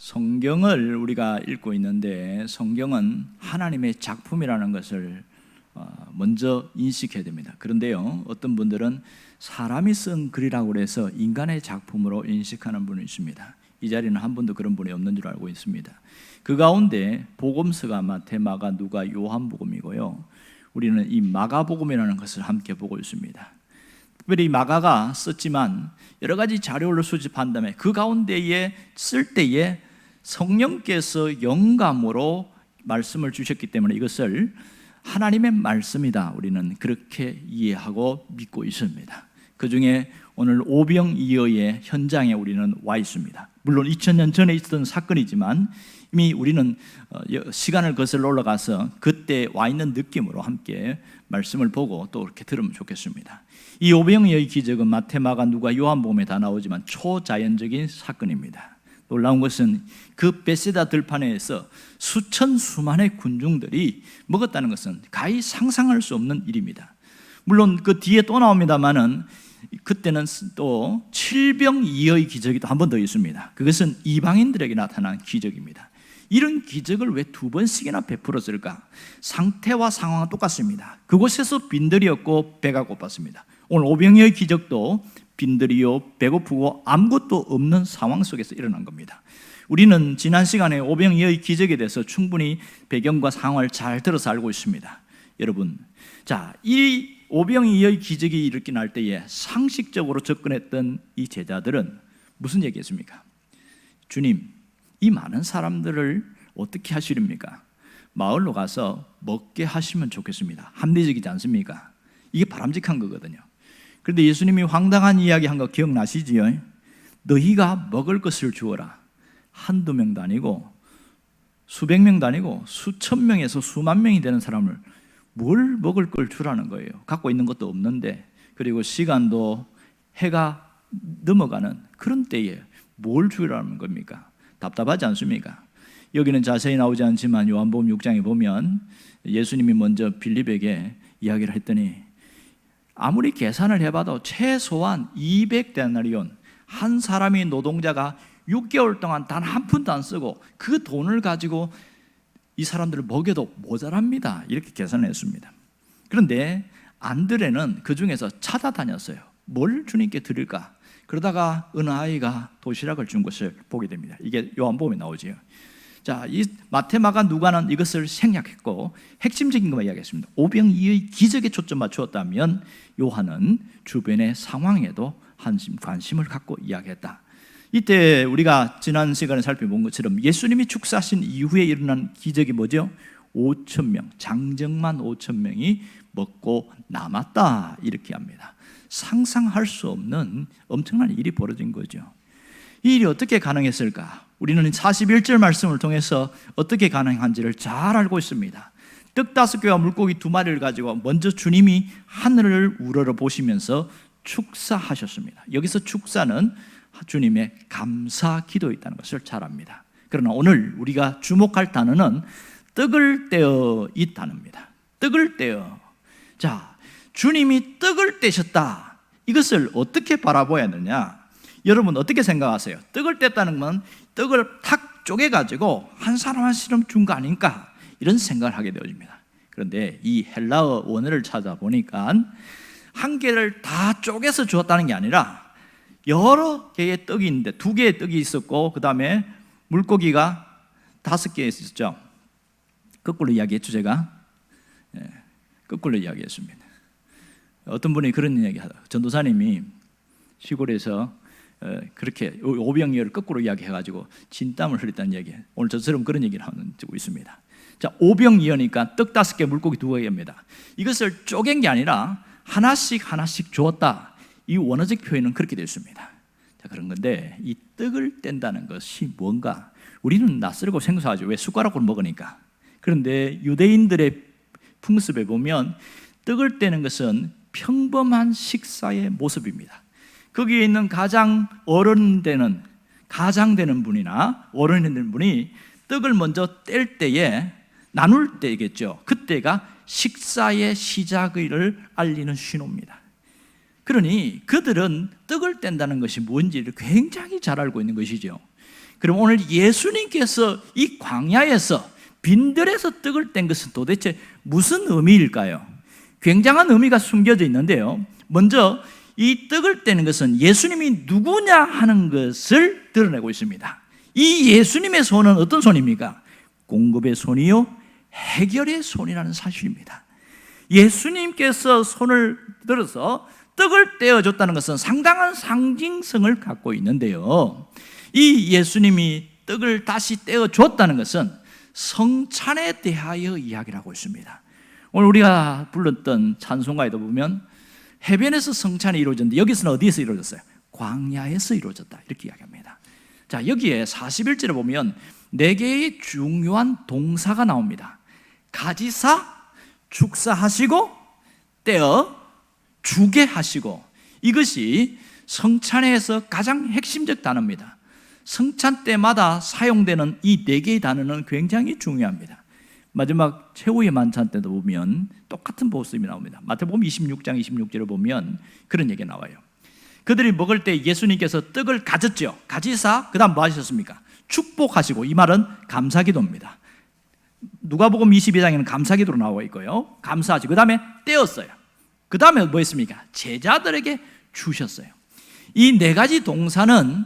성경을 우리가 읽고 있는데 성경은 하나님의 작품이라는 것을 어, 먼저 인식해야 됩니다. 그런데요, 어떤 분들은 사람이 쓴 글이라고 해서 인간의 작품으로 인식하는 분이 있습니다. 이 자리는 한 분도 그런 분이 없는 줄 알고 있습니다. 그 가운데 복음서가 마태, 마가, 누가, 요한복음이고요. 우리는 이 마가복음이라는 것을 함께 보고 있습니다. 특별히 마가가 썼지만 여러 가지 자료를 수집한 다음에 그 가운데에 쓸 때에 성령께서 영감으로 말씀을 주셨기 때문에 이것을 하나님의 말씀이다. 우리는 그렇게 이해하고 믿고 있습니다. 그 중에 오늘 오병이어의 현장에 우리는 와 있습니다. 물론 2000년 전에 있었던 사건이지만 이미 우리는 어, 시간을 거슬러 올라가서 그때 와 있는 느낌으로 함께 말씀을 보고 또 이렇게 들으면 좋겠습니다. 이 오병이어의 기적은 마테마가 누가 요한복음에 다 나오지만 초자연적인 사건입니다. 놀라운 것은 그 베세다 들판에서 수천 수만의 군중들이 먹었다는 것은 가히 상상할 수 없는 일입니다. 물론 그 뒤에 또 나옵니다만은 그때는 또 칠병이어의 기적이 또 한 번 더 있습니다. 그것은 이방인들에게 나타난 기적입니다. 이런 기적을 왜 두 번씩이나 베풀었을까? 상태와 상황은 똑같습니다. 그곳에서 빈들이었고 배가 고팠습니다. 오늘 오병이어의 기적도 빈들이요 배고프고 아무것도 없는 상황 속에서 일어난 겁니다. 우리는 지난 시간에 오병이어의 기적에 대해서 충분히 배경과 상황을 잘 들어서 알고 있습니다. 여러분, 자, 이 오병이어의 기적이 이렇게 날 때에 상식적으로 접근했던 이 제자들은 무슨 얘기했습니까? 주님, 이 많은 사람들을 어떻게 하시렵니까? 마을로 가서 먹게 하시면 좋겠습니다. 합리적이지 않습니까? 이게 바람직한 거거든요. 그런데 예수님이 황당한 이야기 한 거 기억나시지요? 너희가 먹을 것을 주어라. 한두 명도 아니고 수백 명도 아니고 수천 명에서 수만 명이 되는 사람을 뭘 먹을 걸 주라는 거예요. 갖고 있는 것도 없는데 그리고 시간도 해가 넘어가는 그런 때에 뭘 주라는 겁니까? 답답하지 않습니까? 여기는 자세히 나오지 않지만 요한복음 6장에 보면 예수님이 먼저 빌립에게 이야기를 했더니 아무리 계산을 해봐도 최소한 200데나리온 한 사람이 노동자가 6개월 동안 단 한 푼도 안 쓰고 그 돈을 가지고 이 사람들을 먹여도 모자랍니다. 이렇게 계산했습니다. 그런데 안드레는 그 중에서 찾아다녔어요. 뭘 주님께 드릴까? 그러다가 아이가 도시락을 준 것을 보게 됩니다. 이게 요한복음에 나오지요. 자, 이 마테마가 누가는 이것을 생략했고 핵심적인 것만 이야기했습니다. 오병이의 기적에 초점 맞추었다면 요한은 주변의 상황에도 한심 관심을 갖고 이야기했다. 이때 우리가 지난 시간에 살펴본 것처럼 예수님이 축사하신 이후에 일어난 기적이 뭐죠? 5천 명, 장정만 5천 명이 먹고 남았다 이렇게 합니다. 상상할 수 없는 엄청난 일이 벌어진 거죠. 이 일이 어떻게 가능했을까? 우리는 41절 말씀을 통해서 어떻게 가능한지를 잘 알고 있습니다. 떡 다섯 개와 물고기 두 마리를 가지고 먼저 주님이 하늘을 우러러 보시면서 축사하셨습니다. 여기서 축사는 주님의 감사 기도에 있다는 것을 잘 압니다. 그러나 오늘 우리가 주목할 단어는 떡을 떼어 이 단어입니다. 떡을 떼어. 자, 주님이 떡을 떼셨다. 이것을 어떻게 바라보아야 되냐? 여러분 어떻게 생각하세요? 떡을 뗐다는 건 떡을 탁 쪼개가지고 한 사람 한 사람 준 거 아닌가? 이런 생각을 하게 되어집니다. 그런데 이 헬라어 원어를 찾아보니까 한 개를 다 쪼개서 주었다는 게 아니라 여러 개의 떡이 있는데 두 개의 떡이 있었고 그 다음에 물고기가 다섯 개 있었죠. 거꾸로 이야기했죠 제가. 예, 거꾸로 이야기했습니다. 어떤 분이 그런 이야기 하다. 전도사님이 시골에서 어, 그렇게 오병이어를 거꾸로 이야기해가지고 진땀을 흘렸다는 얘기. 오늘 저처럼 그런 얘기를 적 있습니다. 자, 오병이어니까 떡 다섯 개, 물고기 두 개입니다. 이것을 쪼갠 게 아니라 하나씩 하나씩 주었다. 이 원어적 표현은 그렇게 되어 있습니다. 자, 그런 건데 이 떡을 뗀다는 것이 뭔가? 우리는 낯설고 생소하죠. 왜 숟가락으로 먹으니까. 그런데 유대인들의 풍습에 보면 떡을 떼는 것은 평범한 식사의 모습입니다. 거기에 있는 가장 어른 되는 가장 되는 분이나 어른이 되는 분이 떡을 먼저 뗄 때에 나눌 때겠죠. 그때가 식사의 시작을 알리는 신호입니다. 그러니 그들은 떡을 뗀다는 것이 뭔지를 굉장히 잘 알고 있는 것이죠. 그럼 오늘 예수님께서 이 광야에서 빈들에서 떡을 뗀 것은 도대체 무슨 의미일까요? 굉장한 의미가 숨겨져 있는데요. 먼저 이 떡을 떼는 것은 예수님이 누구냐 하는 것을 드러내고 있습니다. 이 예수님의 손은 어떤 손입니까? 공급의 손이요, 해결의 손이라는 사실입니다. 예수님께서 손을 들어서 떡을 떼어줬다는 것은 상당한 상징성을 갖고 있는데요. 이 예수님이 떡을 다시 떼어줬다는 것은 성찬에 대하여 이야기를 하고 있습니다. 오늘 우리가 불렀던 찬송가에도 보면 해변에서 성찬이 이루어졌는데 여기서는 어디에서 이루어졌어요? 광야에서 이루어졌다. 이렇게 이야기합니다. 자, 여기에 41절에 보면 네 개의 중요한 동사가 나옵니다. 가지사, 축사하시고, 떼어, 주게 하시고. 이것이 성찬에서 가장 핵심적 단어입니다. 성찬 때마다 사용되는 이 네 개의 단어는 굉장히 중요합니다. 마지막 최후의 만찬 때도 보면 똑같은 모습이 나옵니다. 마태복음 26장 26절을 보면 그런 얘기가 나와요. 그들이 먹을 때 예수님께서 떡을 가졌죠. 가지사 그다음 뭐 하셨습니까? 축복하시고 이 말은 감사 기도입니다. 누가복음 22장에는 감사 기도로 나와 있고요. 감사하지. 그다음에 떼었어요. 그다음에 뭐 했습니까? 제자들에게 주셨어요. 이 네 가지 동사는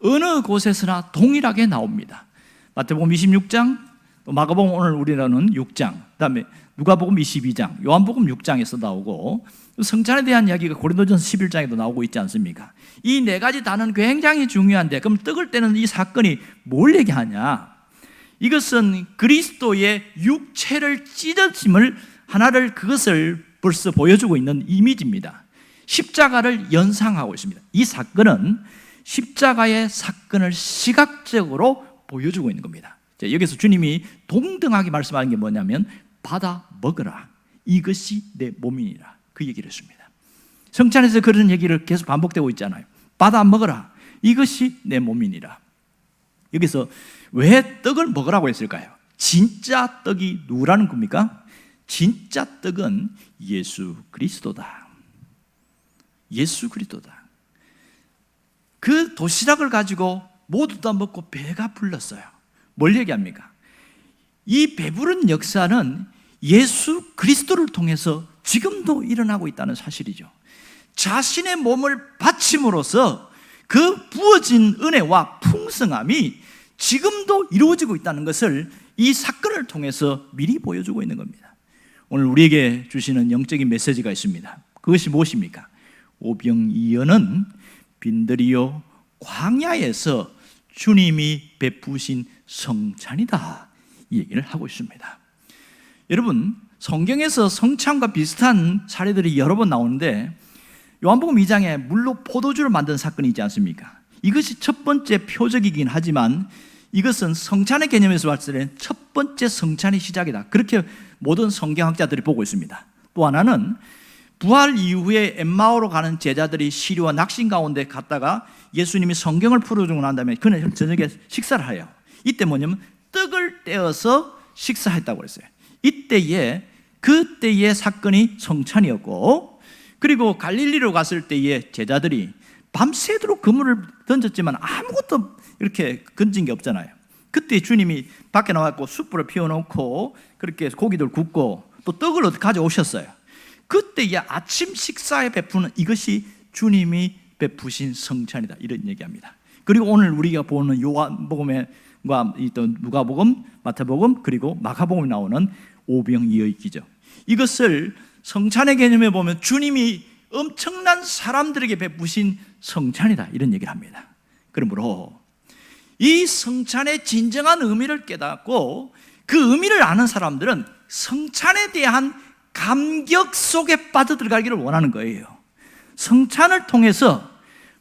어느 곳에서나 동일하게 나옵니다. 마태복음 26장, 또 마가복음 오늘 우리라는 6장, 그다음에 누가복음 22장, 요한복음 6장에서 나오고 성찬에 대한 이야기가 고린도전서 11장에도 나오고 있지 않습니까? 이 네 가지 단어는 굉장히 중요한데 그럼 떡을 떼는 이 사건이 뭘 얘기하냐? 이것은 그리스도의 육체를 찢어짐을 하나를 그것을 벌써 보여주고 있는 이미지입니다. 십자가를 연상하고 있습니다. 이 사건은 십자가의 사건을 시각적으로 보여주고 있는 겁니다. 자, 여기서 주님이 동등하게 말씀하는 게 뭐냐면 받아 먹으라. 이것이 내 몸이니라. 그 얘기를 했습니다. 성찬에서 그런 얘기를 계속 반복되고 있잖아요. 받아 먹어라. 이것이 내 몸이니라. 여기서 왜 떡을 먹으라고 했을까요? 진짜 떡이 누구라는 겁니까? 진짜 떡은 예수 그리스도다. 예수 그리스도다. 그 도시락을 가지고 모두 다 먹고 배가 불렀어요. 뭘 얘기합니까? 이 배부른 역사는 예수 그리스도를 통해서 지금도 일어나고 있다는 사실이죠. 자신의 몸을 바침으로써 그 부어진 은혜와 풍성함이 지금도 이루어지고 있다는 것을 이 사건을 통해서 미리 보여주고 있는 겁니다. 오늘 우리에게 주시는 영적인 메시지가 있습니다. 그것이 무엇입니까? 오병이어는 빈들이요 광야에서 주님이 베푸신 성찬이다. 이 얘기를 하고 있습니다. 여러분, 성경에서 성찬과 비슷한 사례들이 여러 번 나오는데 요한복음 2장에 물로 포도주를 만든 사건이 있지 않습니까? 이것이 첫 번째 표적이긴 하지만 이것은 성찬의 개념에서 봤을 때첫 번째 성찬의 시작이다. 그렇게 모든 성경학자들이 보고 있습니다. 또 하나는 부활 이후에 엠마오로 가는 제자들이 시리와 낙심 가운데 갔다가 예수님이 성경을 풀어주고 난 다음에 그는 저녁에 식사를 해요. 이때 뭐냐면 떡을 떼어서 식사했다고 그랬어요. 이때에 그때의 사건이 성찬이었고 그리고 갈릴리로 갔을 때의 제자들이 밤새도록 그물을 던졌지만 아무것도 이렇게 건진 게 없잖아요. 그때 주님이 밖에 나왔고 숯불을 피워놓고 그렇게 고기들 굽고 또 떡을 가져오셨어요. 그때의 아침 식사에 베푸는 이것이 주님이 베푸신 성찬이다 이런 얘기합니다. 그리고 오늘 우리가 보는 요한복음과 또 누가복음, 마태복음 그리고 마가복음에 나오는 오병이어있기죠. 이것을 성찬의 개념에 보면 주님이 엄청난 사람들에게 베푸신 성찬이다 이런 얘기를 합니다. 그러므로 이 성찬의 진정한 의미를 깨닫고 그 의미를 아는 사람들은 성찬에 대한 감격 속에 빠져들어가기를 원하는 거예요. 성찬을 통해서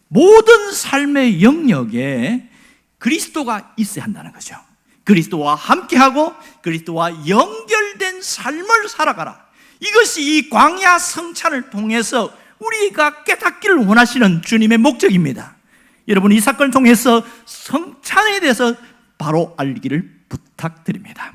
모든 삶의 영역에 그리스도가 있어야 한다는 거죠. 그리스도와 함께하고 그리스도와 연결된 삶을 살아가라. 이것이 이 광야 성찬을 통해서 우리가 깨닫기를 원하시는 주님의 목적입니다. 여러분 이 사건을 통해서 성찬에 대해서 바로 알기를 부탁드립니다.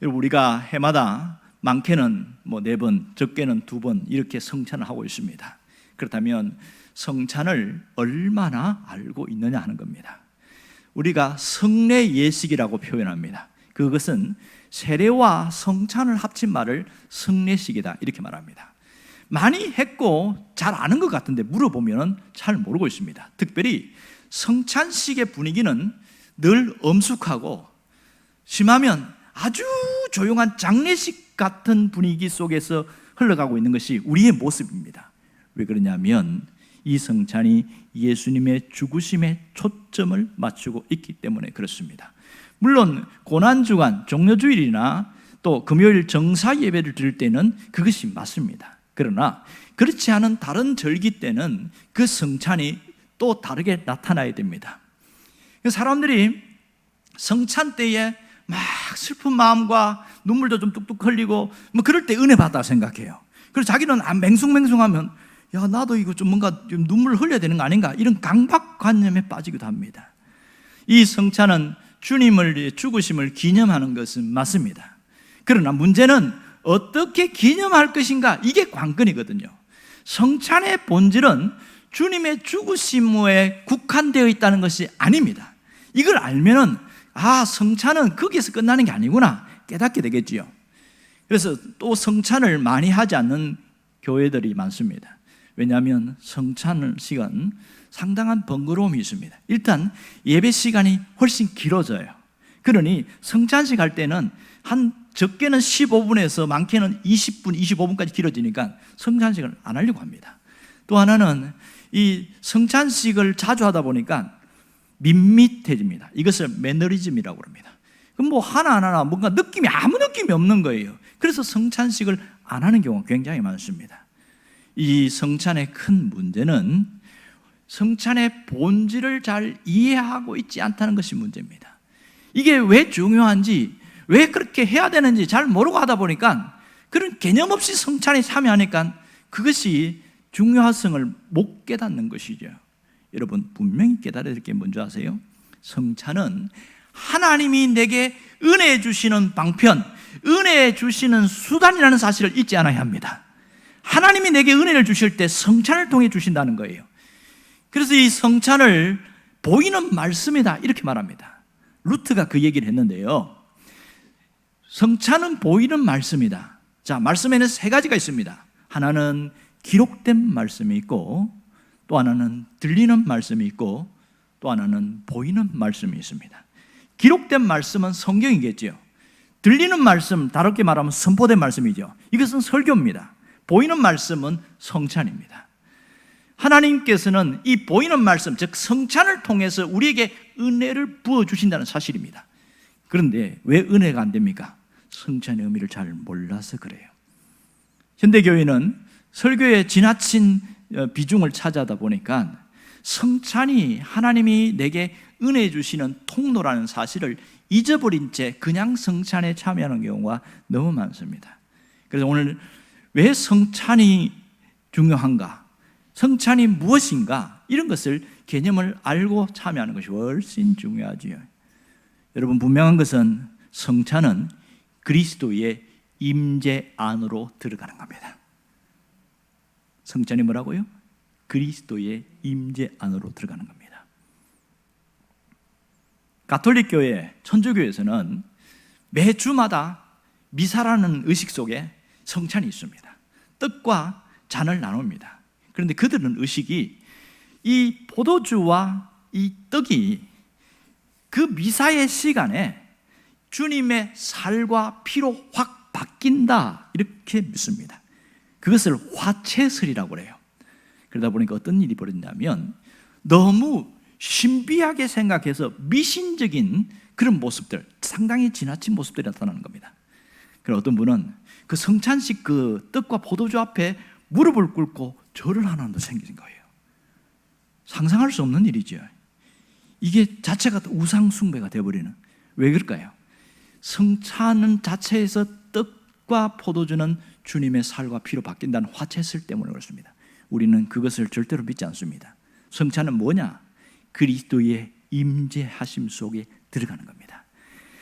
우리가 해마다 많게는 뭐 네 번, 적게는 두 번 이렇게 성찬을 하고 있습니다. 그렇다면 성찬을 얼마나 알고 있느냐 하는 겁니다. 우리가 성례 예식이라고 표현합니다. 그것은 세례와 성찬을 합친 말을 성례식이다 이렇게 말합니다. 많이 했고 잘 아는 것 같은데 물어보면 잘 모르고 있습니다. 특별히 성찬식의 분위기는 늘 엄숙하고 심하면 아주 조용한 장례식 같은 분위기 속에서 흘러가고 있는 것이 우리의 모습입니다. 왜 그러냐면 이 성찬이 예수님의 죽으심에 초점을 맞추고 있기 때문에 그렇습니다. 물론 고난 주간 종료주일이나 또 금요일 정사 예배를 드릴 때는 그것이 맞습니다. 그러나 그렇지 않은 다른 절기 때는 그 성찬이 또 다르게 나타나야 됩니다. 사람들이 성찬 때에 막 슬픈 마음과 눈물도 좀 뚝뚝 흘리고 뭐 그럴 때 은혜 받다 생각해요. 그래서 자기는 안 맹숭맹숭하면 야 나도 이거 좀 뭔가 좀 눈물을 흘려야 되는 거 아닌가 이런 강박관념에 빠지기도 합니다. 이 성찬은 주님을 죽으심을 기념하는 것은 맞습니다. 그러나 문제는 어떻게 기념할 것인가 이게 관건이거든요. 성찬의 본질은 주님의 죽으심에 국한되어 있다는 것이 아닙니다. 이걸 알면은 아 성찬은 거기서 끝나는 게 아니구나 깨닫게 되겠지요. 그래서 또 성찬을 많이 하지 않는 교회들이 많습니다. 왜냐하면 성찬 시간 상당한 번거로움이 있습니다. 일단 예배 시간이 훨씬 길어져요. 그러니 성찬식 할 때는 한 적게는 15분에서 많게는 20분, 25분까지 길어지니까 성찬식을 안 하려고 합니다. 또 하나는 이 성찬식을 자주 하다 보니까 밋밋해집니다. 이것을 매너리즘이라고 합니다. 그럼 뭐 하나하나 뭔가 느낌이 아무 느낌이 없는 거예요. 그래서 성찬식을 안 하는 경우가 굉장히 많습니다. 이 성찬의 큰 문제는 성찬의 본질을 잘 이해하고 있지 않다는 것이 문제입니다. 이게 왜 중요한지, 왜 그렇게 해야 되는지 잘 모르고 하다 보니까 그런 개념 없이 성찬에 참여하니까 그것이 중요성을 못 깨닫는 것이죠. 여러분 분명히 깨달아야 될 게 뭔지 아세요? 성찬은 하나님이 내게 은혜 주시는 방편, 은혜 주시는 수단이라는 사실을 잊지 않아야 합니다. 하나님이 내게 은혜를 주실 때 성찬을 통해 주신다는 거예요. 그래서 이 성찬을 보이는 말씀이다 이렇게 말합니다. 루트가 그 얘기를 했는데요. 성찬은 보이는 말씀이다. 자, 말씀에는 세 가지가 있습니다. 하나는 기록된 말씀이 있고 또 하나는 들리는 말씀이 있고 또 하나는 보이는 말씀이 있습니다. 기록된 말씀은 성경이겠지요. 들리는 말씀, 다르게 말하면 선포된 말씀이죠. 이것은 설교입니다. 보이는 말씀은 성찬입니다. 하나님께서는 이 보이는 말씀, 즉 성찬을 통해서 우리에게 은혜를 부어 주신다는 사실입니다. 그런데 왜 은혜가 안 됩니까? 성찬의 의미를 잘 몰라서 그래요. 현대 교회는 설교에 지나친 어, 비중을 차지하다 보니까 성찬이 하나님이 내게 은혜 주시는 통로라는 사실을 잊어버린 채 그냥 성찬에 참여하는 경우가 너무 많습니다. 그래서 오늘 왜 성찬이 중요한가? 성찬이 무엇인가? 이런 것을 개념을 알고 참여하는 것이 훨씬 중요하지요. 여러분 분명한 것은 성찬은 그리스도의 임재 안으로 들어가는 겁니다. 성찬이 뭐라고요? 그리스도의 임재 안으로 들어가는 겁니다. 가톨릭 교회, 천주교에서는 매주마다 미사라는 의식 속에 성찬이 있습니다. 떡과 잔을 나눕니다. 그런데 그들은 의식이 이 포도주와 이 떡이 그 미사의 시간에 주님의 살과 피로 확 바뀐다 이렇게 믿습니다. 그것을 화채설이라고 그래요. 그러다 보니까 어떤 일이 벌어졌냐면 너무 신비하게 생각해서 미신적인 그런 모습들, 상당히 지나친 모습들이 나타나는 겁니다. 그리고 어떤 분은 그 성찬식 그 떡과 포도주 앞에 무릎을 꿇고 절을 하나도 생긴 거예요. 상상할 수 없는 일이죠. 이게 자체가 우상 숭배가 되어버리는 왜 그럴까요? 성찬은 자체에서 떡과 포도주는 주님의 살과 피로 바뀐다는 화채설 때문에 그렇습니다. 우리는 그것을 절대로 믿지 않습니다. 성찬은 뭐냐? 그리스도의 임재하심 속에 들어가는 겁니다.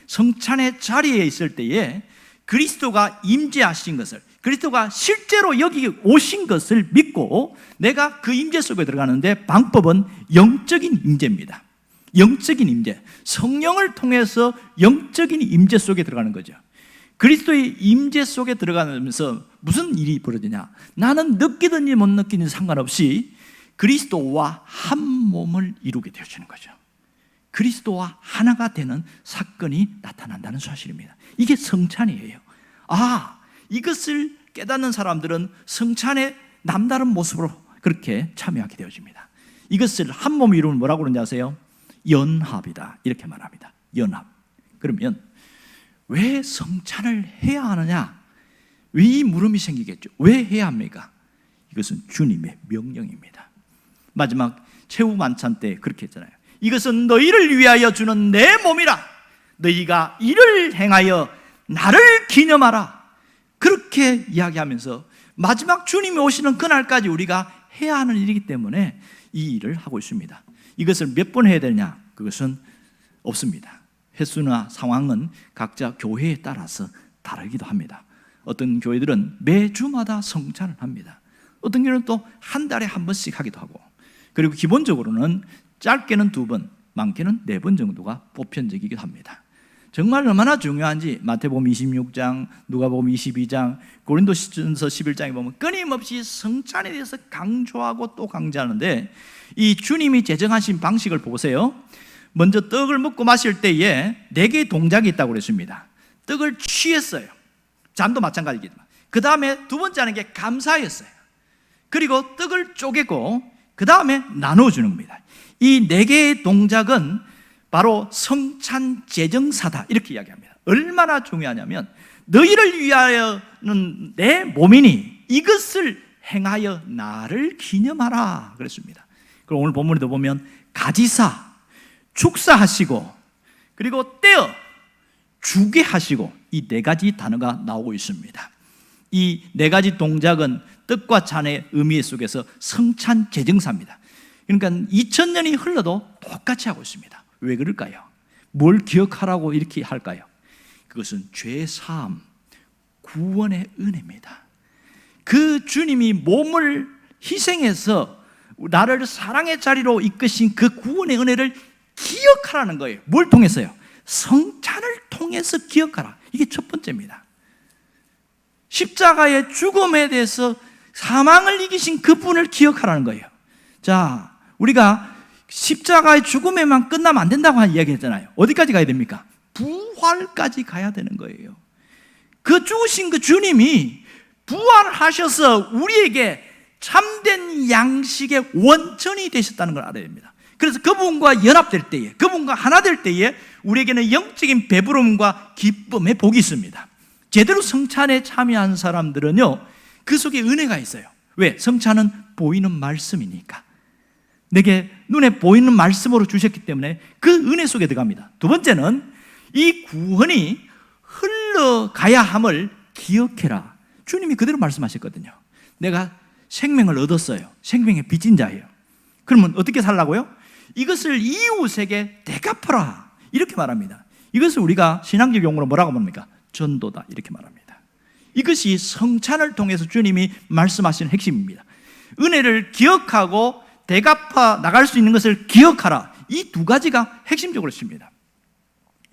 성찬의 자리에 있을 때에 그리스도가 임재하신 것을 그리스도가 실제로 여기 오신 것을 믿고 내가 그 임재 속에 들어가는데 방법은 영적인 임재입니다. 영적인 임재. 성령을 통해서 영적인 임재 속에 들어가는 거죠. 그리스도의 임재 속에 들어가면서 무슨 일이 벌어지냐? 나는 느끼든지 못 느끼든지 상관없이 그리스도와 한 몸을 이루게 되어지는 거죠. 그리스도와 하나가 되는 사건이 나타난다는 사실입니다. 이게 성찬이에요. 아, 이것을 깨닫는 사람들은 성찬의 남다른 모습으로 그렇게 참여하게 되어집니다. 이것을 한 몸 이루면 뭐라고 그러는지 아세요? 연합이다. 이렇게 말합니다. 연합. 그러면 왜 성찬을 해야 하느냐? 왜 이 물음이 생기겠죠? 왜 해야 합니까? 이것은 주님의 명령입니다. 마지막 최후 만찬 때 그렇게 했잖아요. 이것은 너희를 위하여 주는 내 몸이라. 너희가 이를 행하여 나를 기념하라. 그렇게 이야기하면서 마지막 주님이 오시는 그날까지 우리가 해야 하는 일이기 때문에 이 일을 하고 있습니다. 이것을 몇 번 해야 되냐? 그것은 없습니다. 횟수나 상황은 각자 교회에 따라서 다르기도 합니다. 어떤 교회들은 매주마다 성찬을 합니다. 어떤 교회는 또 한 달에 한 번씩 하기도 하고 그리고 기본적으로는 짧게는 두 번, 많게는 네 번 정도가 보편적이기도 합니다. 정말 얼마나 중요한지 마태복음 26장, 누가복음 22장, 고린도전서 11장에 보면 끊임없이 성찬에 대해서 강조하고 또 강조하는데 이 주님이 제정하신 방식을 보세요. 먼저 떡을 먹고 마실 때에 네 개의 동작이 있다고 그랬습니다. 떡을 취했어요. 잠도 마찬가지겠지만. 그 다음에 두 번째 하는 게 감사였어요. 그리고 떡을 쪼개고 그 다음에 나눠주는 겁니다. 이 네 개의 동작은 바로 성찬 제정사다 이렇게 이야기합니다. 얼마나 중요하냐면 너희를 위하여는 내 몸이니 이것을 행하여 나를 기념하라 그랬습니다. 그럼 오늘 본문에도 보면 가지사, 축사하시고 그리고 떼어 주게 하시고 이 네 가지 단어가 나오고 있습니다. 이 네 가지 동작은 뜻과 찬의 의미 속에서 성찬 제정사입니다. 그러니까 2000년이 흘러도 똑같이 하고 있습니다. 왜 그럴까요? 뭘 기억하라고 이렇게 할까요? 그것은 죄 사함, 구원의 은혜입니다. 그 주님이 몸을 희생해서 나를 사랑의 자리로 이끄신 그 구원의 은혜를 기억하라는 거예요. 뭘 통해서요? 성찬을 통해서 기억하라. 이게 첫 번째입니다. 십자가의 죽음에 대해서 사망을 이기신 그분을 기억하라는 거예요. 자, 우리가 십자가의 죽음에만 끝나면 안 된다고 한 이야기 했잖아요. 어디까지 가야 됩니까? 부활까지 가야 되는 거예요. 그 죽으신 그 주님이 부활하셔서 우리에게 참된 양식의 원천이 되셨다는 걸 알아야 됩니다. 그래서 그분과 연합될 때에, 그분과 하나 될 때에 우리에게는 영적인 배부름과 기쁨의 복이 있습니다. 제대로 성찬에 참여한 사람들은요, 그 속에 은혜가 있어요. 왜? 성찬은 보이는 말씀이니까. 내게 눈에 보이는 말씀으로 주셨기 때문에 그 은혜 속에 들어갑니다. 두 번째는 이 구원이 흘러가야 함을 기억해라. 주님이 그대로 말씀하셨거든요. 내가 생명을 얻었어요. 생명의 빚진 자예요. 그러면 어떻게 살라고요? 이것을 이웃에게 대갚아라. 이렇게 말합니다. 이것을 우리가 신앙적 용어로 뭐라고 봅니까? 전도다. 이렇게 말합니다. 이것이 성찬을 통해서 주님이 말씀하시는 핵심입니다. 은혜를 기억하고 대갚아 나갈 수 있는 것을 기억하라. 이 두 가지가 핵심적으로 있습니다.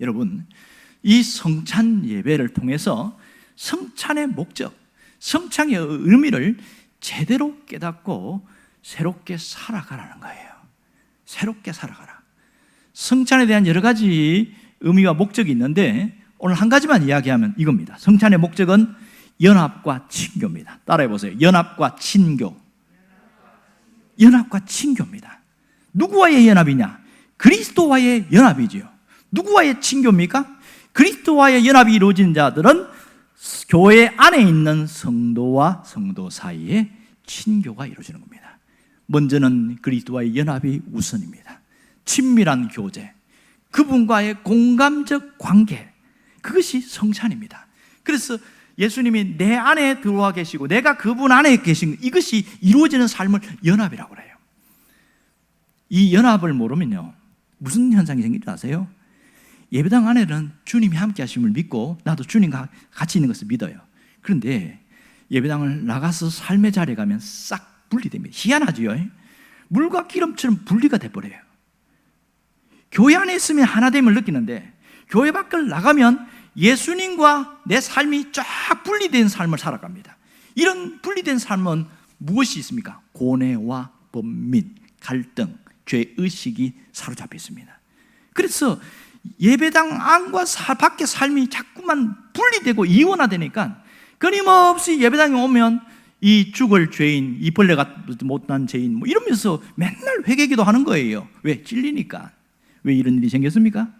여러분, 이 성찬 예배를 통해서 성찬의 목적, 성찬의 의미를 제대로 깨닫고 새롭게 살아가라는 거예요. 새롭게 살아가라. 성찬에 대한 여러 가지 의미와 목적이 있는데 오늘 한 가지만 이야기하면 이겁니다. 성찬의 목적은 연합과 친교입니다. 따라해 보세요. 연합과 친교. 연합과 친교입니다. 누구와의 연합이냐? 그리스도와의 연합이지요. 누구와의 친교입니까? 그리스도와의 연합이 이루어진 자들은 교회 안에 있는 성도와 성도 사이에 친교가 이루어지는 겁니다. 먼저는 그리스도와의 연합이 우선입니다. 친밀한 교제, 그분과의 공감적 관계, 그것이 성찬입니다. 그래서 예수님이 내 안에 들어와 계시고 내가 그분 안에 계신 이것이 이루어지는 삶을 연합이라고 그래요. 이 연합을 모르면요. 무슨 현상이 생기지 아세요? 예배당 안에는 주님이 함께 하심을 믿고 나도 주님과 같이 있는 것을 믿어요. 그런데 예배당을 나가서 삶의 자리에 가면 싹 분리됩니다. 희한하지요. 물과 기름처럼 분리가 돼버려요. 교회 안에 있으면 하나됨을 느끼는데 교회 밖을 나가면 예수님과 내 삶이 쫙 분리된 삶을 살아갑니다. 이런 분리된 삶은 무엇이 있습니까? 고뇌와 번민, 갈등, 죄의식이 사로잡혀 있습니다. 그래서 예배당 안과 사, 밖의 삶이 자꾸만 분리되고 이원화되니까 끊임없이 예배당에 오면 이 죽을 죄인, 이 벌레가 못난 죄인 뭐 이러면서 맨날 회개기도 하는 거예요. 왜? 찔리니까. 왜 이런 일이 생겼습니까?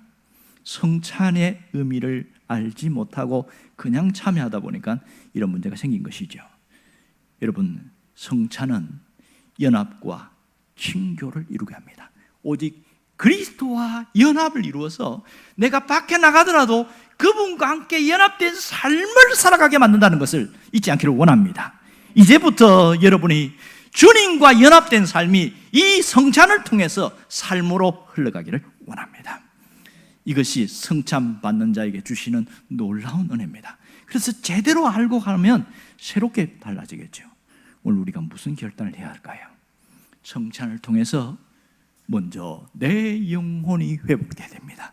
성찬의 의미를 알지 못하고 그냥 참여하다 보니까 이런 문제가 생긴 것이죠. 여러분, 성찬은 연합과 친교를 이루게 합니다. 오직 그리스도와 연합을 이루어서 내가 밖에 나가더라도 그분과 함께 연합된 삶을 살아가게 만든다는 것을 잊지 않기를 원합니다. 이제부터 여러분이 주님과 연합된 삶이 이 성찬을 통해서 삶으로 흘러가기를 원합니다. 이것이 성찬 받는 자에게 주시는 놀라운 은혜입니다. 그래서 제대로 알고 가면 새롭게 달라지겠죠. 오늘 우리가 무슨 결단을 해야 할까요? 성찬을 통해서 먼저 내 영혼이 회복되게 됩니다.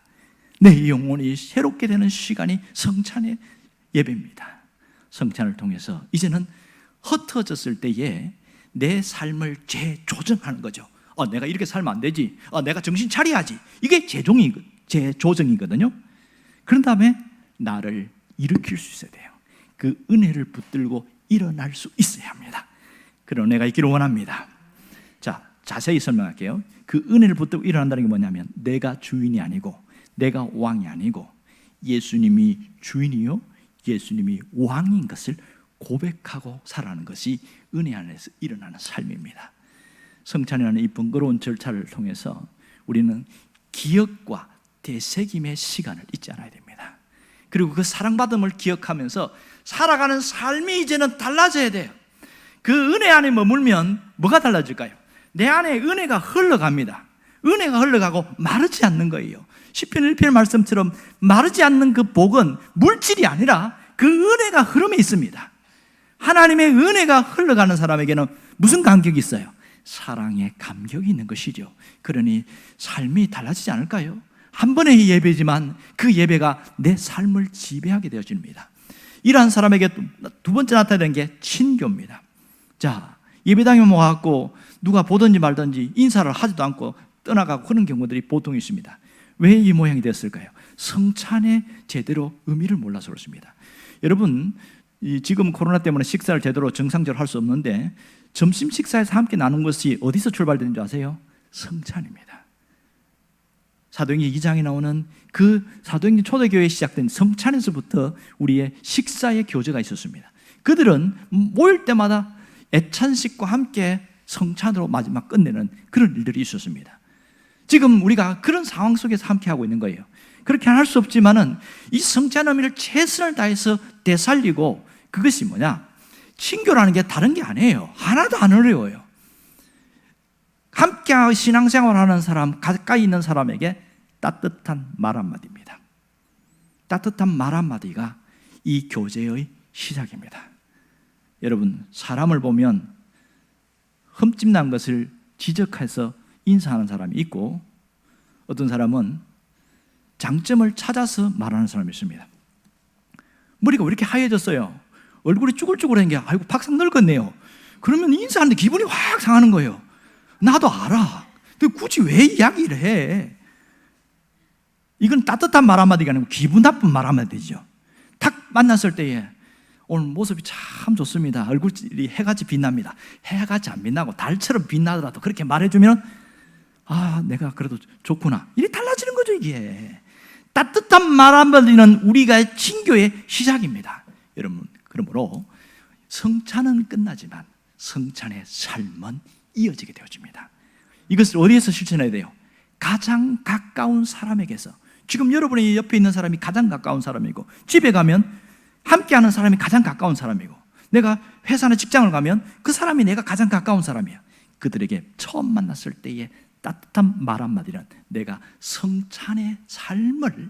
내 영혼이 새롭게 되는 시간이 성찬의 예배입니다. 성찬을 통해서 이제는 흩어졌을 때에 내 삶을 재조정하는 거죠. 어, 내가 이렇게 살면 안 되지. 어, 내가 정신 차려야지. 이게 재종이, 재조정이거든요. 그런 다음에 나를 일으킬 수 있어야 돼요. 그 은혜를 붙들고 일어날 수 있어야 합니다. 그런 은혜가 있기를 원합니다. 자, 자세히 설명할게요. 그 은혜를 붙들고 일어난다는 게 뭐냐면 내가 주인이 아니고 내가 왕이 아니고 예수님이 주인이요 예수님이 왕인 것을 고백하고 살아가는 것이 은혜 안에서 일어나는 삶입니다. 성찬이라는 이 번거로운 절차를 통해서 우리는 기억과 되새김의 시간을 잊지 않아야 됩니다. 그리고 그 사랑받음을 기억하면서 살아가는 삶이 이제는 달라져야 돼요. 그 은혜 안에 머물면 뭐가 달라질까요? 내 안에 은혜가 흘러갑니다. 은혜가 흘러가고 마르지 않는 거예요. 10편 1편 말씀처럼 마르지 않는 그 복은 물질이 아니라 그 은혜가 흐름에 있습니다. 하나님의 은혜가 흘러가는 사람에게는 무슨 감격이 있어요? 사랑의 감격이 있는 것이죠. 그러니 삶이 달라지지 않을까요? 한 번의 예배지만 그 예배가 내 삶을 지배하게 되어집니다. 이러한 사람에게 두 번째 나타나는 게 친교입니다. 자, 예배당에 모아갖고 누가 보든지 말든지 인사를 하지도 않고 떠나가고 그런 경우들이 보통 있습니다. 왜 이 모양이 됐을까요? 성찬의 제대로 의미를 몰라서 그렇습니다. 여러분, 지금 코로나 때문에 식사를 제대로 정상적으로 할 수 없는데 점심 식사에서 함께 나눈 것이 어디서 출발되는 줄 아세요? 성찬입니다. 사도행전 2장에 나오는 그 사도행전 초대교회에 시작된 성찬에서부터 우리의 식사의 교제가 있었습니다. 그들은 모일 때마다 애찬식과 함께 성찬으로 마지막 끝내는 그런 일들이 있었습니다. 지금 우리가 그런 상황 속에서 함께 하고 있는 거예요. 그렇게 할 수 없지만은 이 성찬 의미를 최선을 다해서 되살리고 그것이 뭐냐? 친교라는 게 다른 게 아니에요. 하나도 안 어려워요. 함께 신앙생활 하는 사람, 가까이 있는 사람에게 따뜻한 말 한마디입니다. 따뜻한 말 한마디가 이 교제의 시작입니다. 여러분, 사람을 보면 흠집난 것을 지적해서 인사하는 사람이 있고 어떤 사람은 장점을 찾아서 말하는 사람이 있습니다. 머리가 왜 이렇게 하얘졌어요? 얼굴이 쭈글쭈글한 게 아이고 박상 늙었네요. 그러면 인사하는데 기분이 확 상하는 거예요. 나도 알아. 근데 굳이 왜 이야기를 해? 이건 따뜻한 말 한마디가 아니고 기분 나쁜 말 한마디죠. 탁 만났을 때에 오늘 모습이 참 좋습니다. 얼굴이 해같이 빛납니다. 해같이 안 빛나고 달처럼 빛나더라도 그렇게 말해주면 아 내가 그래도 좋구나. 이게 달라지는 거죠 이게. 따뜻한 말 한마디는 우리가 친교의 시작입니다. 여러분 그러므로 성찬은 끝나지만 성찬의 삶은 이어지게 되어집니다. 이것을 어디에서 실천해야 돼요? 가장 가까운 사람에게서 지금 여러분의 옆에 있는 사람이 가장 가까운 사람이고 집에 가면 함께하는 사람이 가장 가까운 사람이고 내가 회사나 직장을 가면 그 사람이 내가 가장 가까운 사람이야. 그들에게 처음 만났을 때의 따뜻한 말 한마디는 내가 성찬의 삶을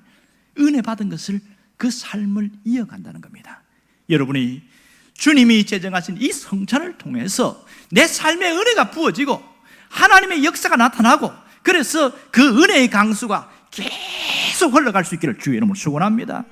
은혜 받은 것을 그 삶을 이어간다는 겁니다. 여러분이 주님이 제정하신 이 성찬을 통해서 내 삶에 은혜가 부어지고 하나님의 역사가 나타나고 그래서 그 은혜의 강수가 계속 흘러갈 수 있기를 주의 이름으로 축원합니다.